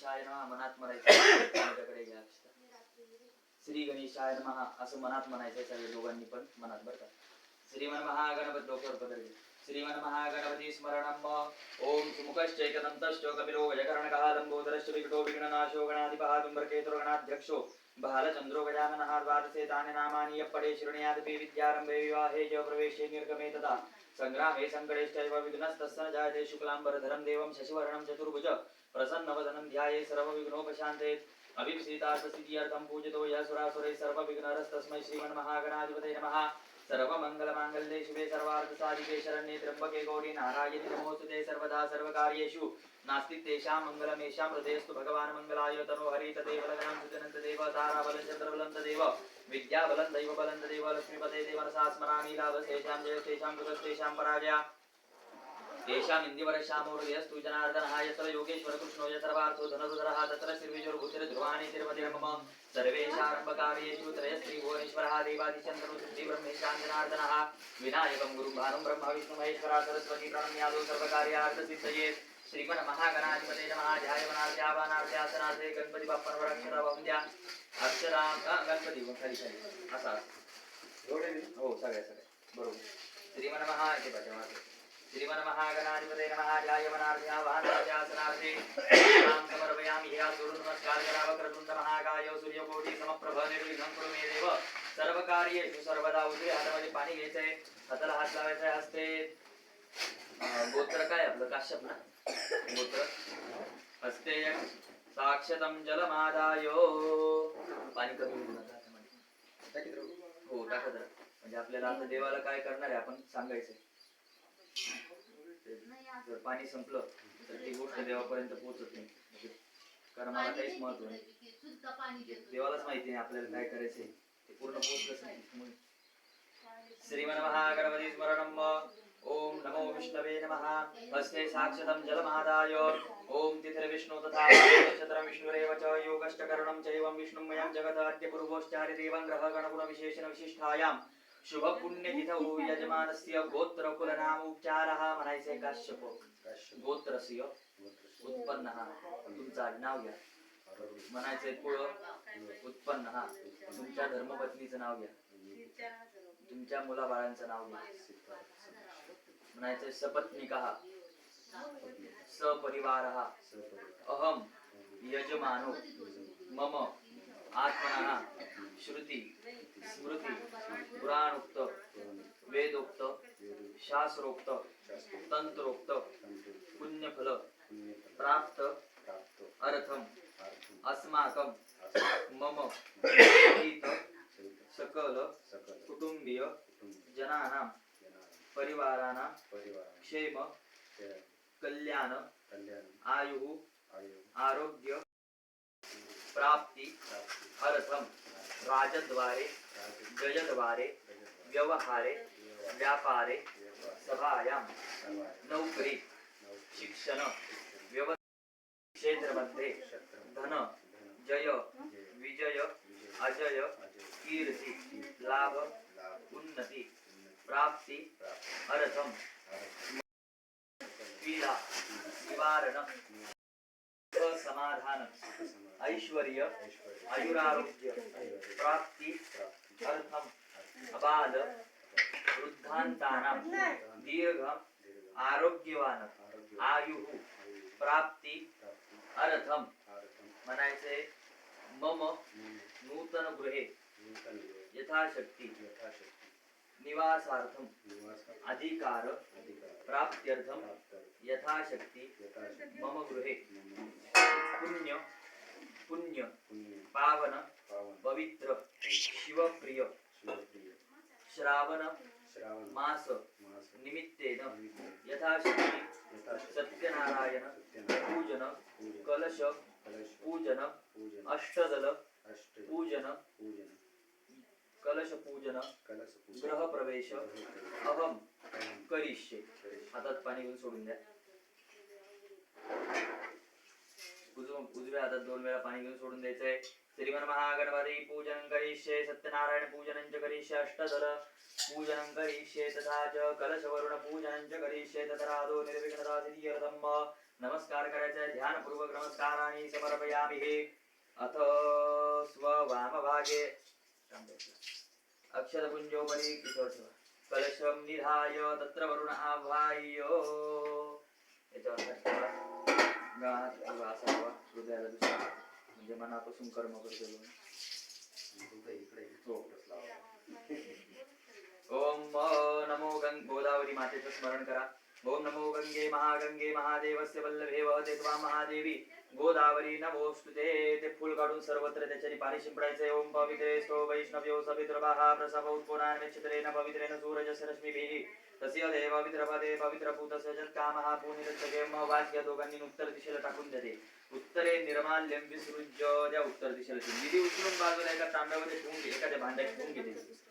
गणेशाय नमः मनात म्हणायचं घ्या श्री गणेशाय नमः असं मनात म्हणायचं सगळे दोघांनी पण मनात बरं का? श्रीमन महागणपती डोक्यावर पदर घे. श्रीमन महागणपती स्मरणम ओम सुमुखश्चैकदन्तश्च कपिलो गजकर्णकः लम्बोदरश्च विकटो विघ्ननाशो गणाधिपः तुम्बरकेतुर् गणाध्यक्षो बालचन्द्रो गजाननः द्वादशे तानि नामानि यः पठे शृणुयादपि विद्यारम्भे विवाहे च प्रवेशे निर्गमे तदा सङ्ग्रामे सङ्कटेश्चैव विघ्नस्तस्य न जायते शुक्लाम्बरधरं देवं शशिवर्णं चतुर्भुज प्रसन्नवदनं ध्याये सर्वविघ्नोपशान्ते अभिप्सीतार्थसिद्ध्यर्थं पूजितो यः सुरासुरैः सर्वविघ्नरस्तस्मै श्रीमन्महागणाधिपते नमः। सर्वमङ्गलमाङ्गल्ये शिवे सर्वार्थसाधिके शरण्ये त्र्यम्बके गौरी नारायणि नमोस्तुते सर्वदा सर्वकार्येषु। नास्ति तेषां मङ्गलमेषां हृदयस्तु भगवान् मङ्गलाय तनो हरि तदेव लग्नं सुजनं तदेव ताराबलं, चन्द्रबलं विद्याबलं, दैवबलं तदेव, लक्ष्मीपते देव मनसा स्मरामि लाभस्तेषां जयस्तेषां कृतस्तेषां पराजया। इन्दिवरश्यामोहृदयस्तु जनार्दनः यत्र तत्र श्रीविजुर्भूतिर्ध्रुवाणि सर्वेषारम्भकार्येषु देवादिचन्द्रसुद्धि ब्रह्मेशान्तनार्दनः। विनायकं गुरुं भानुं ब्रह्म विष्णुमहेश्वरा सरस्वती प्रणम्यादौ सर्वकार्यार्थसिद्धये श्रीमन् महागणाधिपते नमः। ध्यायमनार्ध्यावानार्ध्यासनार्थे गणपति बाप्पनवरक्षरा बहुद्या अक्षरा गणपती खरी खरी असा। हो सगळ्या सगळ्या बरोबर। श्रीमन महाधिपते श्रीमन महागणाधिपते नमः। ध्यायमनार्ध्यावानार्ध्यासनार्थे नाम समर्पयामि। ह्या सूर्यनमस्कारकरावक्रतुन्दमहाकायो सूर्यकोटिसमप्रभ निर्विघं कुरु मे देव। सर्व कार्येषु सर्वदा उजव्या हातामध्ये पाणी घ्यायचंय हाताला हात लावायचा हस्ते. अं, गोत्र काय आपलं? काश्यप ना? गोत्र. हस्ते. साक्षतम जलमादाय. पाणी कमी होऊ नका हातामध्ये. हो टाका जरा. म्हणजे आपल्याला आता देवाला काय करणार आहे आपण सांगायचंय. जर पाणी संपलं तर ती गोष्ट देवापर्यंत पोहोचत नाही. म्हणजे कर्माला काहीच महत्त्व नाही. देवालाच माहिती आहे आपल्याला काय करायचंय. पूर्ण पोहोचलंच नाही त्यामुळे श्रीमन महागणपती ओम नमो विष्णवे नमः. हस्ते साक्षतं जलमादाय ओम तिथिर्विष्णु तथा नक्षत्रं विष्णुरेव च योगश्चकरणं चैवं विष्णुमयं जगत् अद्य पूर्वोश्चारि देवं ग्रह गणगुण विशेषण विशिष्टायां शुभ पुण्य तिथौ यजमानस्य गोत्र कुल नाम उपचारः म्हणायचे काश्यप. गोत्रस्य. उत्पन्नः. हा तुमचं आडनाव घ्या म्हणायचंय कुळ उत्पन्न हा. तुमच्या धर्मपत्नीचं नाव घ्या. तुमच्या मुलाबाळांचं नाव घ्या. म्हणायचंय सपत्निका सपरिवार हा. अहम यजमानो मम आत्मना श्रुती स्मृती पुराणोक्त वेदोक्त शास्त्रोक्त तंत्रोक्त पुण्यफल प्राप्त अर्थम अस्माकं मम हित सकल कुटुंबीय जनानां परिवाराणां क्षेम कल्याण आयु आरोग्य प्राप्ति अर्थम राजद्वारे जयद्वारे व्यवहारे व्यापारे सभायां नौकरी शिक्षण निवारण समाधान ऐश्वर्य आयुरारोग्य प्राप्ती अर्थम अबाल वृद्धांतानां दीर्घ आरोग्यवान आयु प्राप्ती अर्थम। म्हणायचे मम नूतन गृहे यथाशक्ती। निवासार्थम अधिकार प्राप्त्यर्थम यथाशक्ती मम गृहे पुण्य पुण्य पावन पवित्र शिवप्रिय श्रावण मास निमित्तेन यथाशक्ती सत्यनारायण पूजन कलश पूजन अष्टदल पूजन कलश पूजन ग्रह प्रवेश अहम करिष्ये. हातात पाणी घेऊन सोडून द्या. उजव उजव्या हातात दोन वेळा पाणी घेऊन सोडून द्यायचंय. श्रीमन महागणपती पूजन करिष्ये सत्यनारायण पूजनं च करिष्ये अष्टधर पूजनं करिष्ये तथा च कलशवरुण पूजनं च करिष्ये तथा राधो निर्विघ्नता सिद्ध्यर्थं नमस्कार करायचा ध्यानपूर्वक नमस्कार आणि समर्पयामी हे. अथ स्ववामभागे अक्षरपुंजोपरी किशोर कलशं निधाय तत्र वरुण आभाय याच्यावर हात हृदयाला दुसरा म्हणजे मनापासून कर्म करतो म्हणून. ओम नमो गंग गोदावरी मातेचं स्मरण करा ओम नमो गंगे महागंगे महादेवस्य वल्लभे वहते त्वा महादेवी गोदावरी नमोस्तुते ते. फूल काढून सर्वत्र त्याच्याने पाणी शिंपडायचे ओम पवित्रे स्तो वैष्णव्यो सवित्रभाः प्रसव उत्पुनान्वेक्षत्रेण पवित्रेण सूरजस्य रश्मिभिः तस्य देव पवित्रपदे पवित्रभूतस्य जत्कामः पुनिरच्चकेम वाच या दोघांनी उत्तर दिशेला टाकून देते. उत्तरे निर्माल्यम विसृज्य त्या उत्तर दिशेला. ठेवून. निधी उचलून बाजूला एका तांब्यामध्ये ठेवून घे एखाद्या भांड्यात ठेवून घेते.